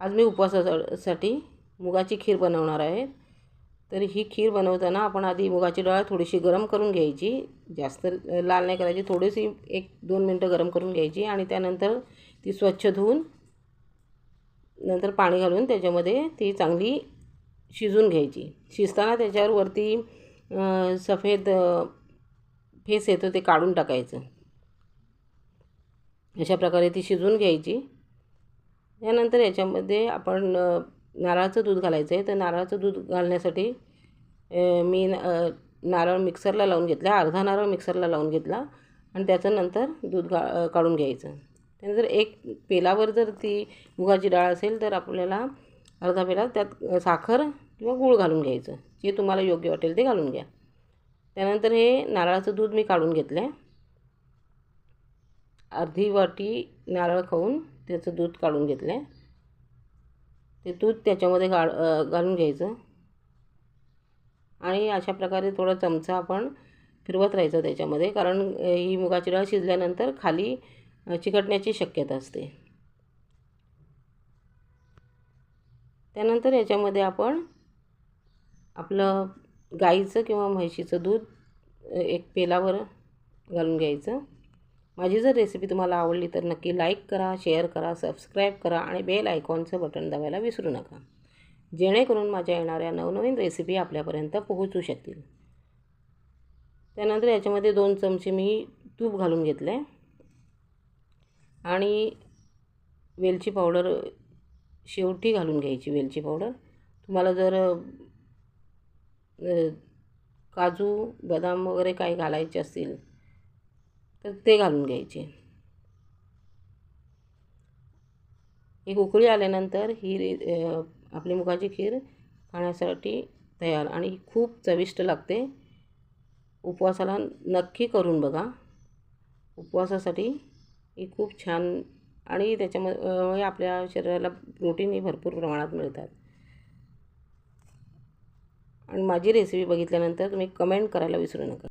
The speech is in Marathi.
आज मी उपवासासाठी मुगाची खीर बनवणार आहे. तर ही खीर बनवताना आपण आधी मुगाची डाळ थोडीशी गरम करून घ्यायची. जास्त लाल नाही करायची थोडीशी एक दोन मिनटं गरम करून घ्यायची आणि त्यानंतर ती स्वच्छ धुवून नंतर पाणी घालून त्याच्यामध्ये ती चांगली शिजून घ्यायची. शिजताना त्याच्यावर वरती सफेद फेस येतो ते काढून टाकायचं. अशा प्रकारे ती शिजून घ्यायची. त्यानंतर याच्यामध्ये आपण नारळाचं दूध घालायचं आहे तर नारळाचं दूध घालण्यासाठी मी नारळ मिक्सरला लावून घेतला. अर्धा नारळ मिक्सरला लावून घेतला. आणि त्याच्यानंतर दूध गा काढून घ्यायचं. त्यानंतर एक पेलावर जर ती मुगाची डाळ असेल तर आपल्याला अर्धा पेला त्यात साखर किंवा गूळ घालून घ्यायचं. जे तुम्हाला योग्य वाटेल ते घालून घ्या. त्यानंतर हे नारळाचं दूध मी काढून घेतलं आहे अर्धी वाटी नारळ खाऊन त्याचं दूध काढून घेतलं आहे ते दूध त्याच्यामध्ये गाळ घालून घ्यायचं. आणि अशा प्रकारे थोडा चमचा आपण फिरवत राहायचं त्याच्यामध्ये कारण ही मुगाची डाळ शिजल्यानंतर खाली चिकटण्याची शक्यता असते. त्यानंतर याच्यामध्ये आपण आपलं गाईचं किंवा म्हैशीचं दूध एक पेलावर घालून घ्यायचं. माझी जर रेसिपी तुम्हाला आवडली तर नक्की लाईक करा शेअर करा सबस्क्राईब करा आणि बेल आयकॉनचं बटन दाबायला विसरू नका. जेणेकरून माझ्या येणाऱ्या नवनवीन रेसिपी आपल्यापर्यंत पोहोचू शकतील. त्यानंतर याच्यामध्ये दोन चमचे मी तूप घालून घेतलं आहे आणि वेलची पावडर शेवटी घालून घ्यायची वेलची पावडर तुम्हाला जर काजू बदाम वगैरे काही घालायचे असतील तर ते घालून घ्यायचे. एक उकळी आल्यानंतर ही रे आपली मुगाची खीर खाण्यासाठी तयार आणि खूप चविष्ट लागते. उपवासाला नक्की करून बघा. उपवासासाठी ही खूप छान आणि त्याच्यामुळे आपल्या शरीराला प्रोटीनही भरपूर प्रमाणात मिळतात. आणि माझी रेसिपी बघितल्यानंतर तुम्ही कमेंट करायला विसरू नका.